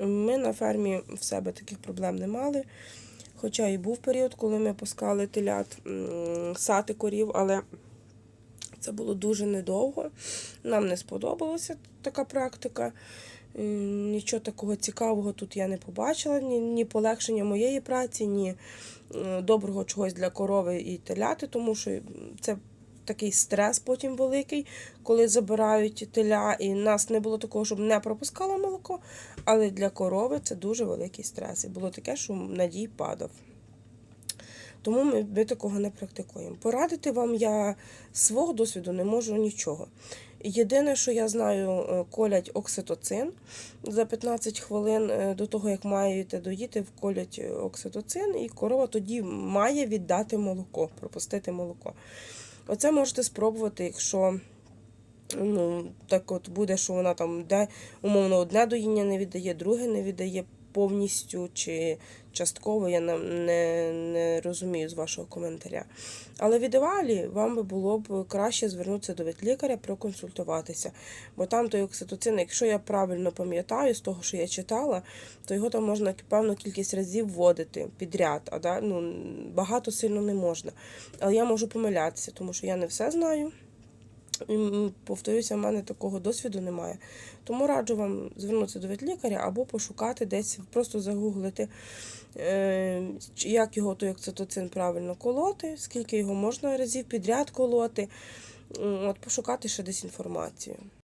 Ми на фермі в себе таких проблем не мали. Хоча і був період, коли ми пускали телят сати корів, але це було дуже недовго. Нам не сподобалася така практика. Е, Нічого такого цікавого тут я не побачила, ні, ні полегшення моєї праці, ні е, доброго чогось для корови і теляти, тому що це такий стрес потім великий, коли забирають теля, і нас не було такого, щоб не пропускало молоко, але для корови це дуже великий стрес. І було таке, що надій падав. Тому ми, ми такого не практикуємо. Порадити вам я свого досвіду не можу нічого. Єдине, що я знаю, е, колять окситоцин. За 15 хвилин е, до того, як маєте доїти, вколять е, окситоцин, і корова тоді має віддати молоко, пропустити молоко. Оце можете спробувати, якщо ну, так от буде, що вона там де умовно одне доїння не віддає, друге не віддає повністю чи частково, я не, не, розумію з вашого коментаря. Але в ідеалі вам би було б краще звернутися до ветлікаря, проконсультуватися. Бо там той окситоцин, якщо я правильно пам'ятаю, з того, що я читала, то його там можна певну кількість разів вводити підряд, а да? ну, багато сильно не можна. Але я можу помилятися, тому що я не все знаю. Повторюся, в мене такого досвіду немає. Тому раджу вам звернутися до ветлікаря або пошукати десь, просто загуглити, е, як його той окситоцин правильно колоти, скільки його можна разів підряд колоти. От, пошукати ще десь інформацію.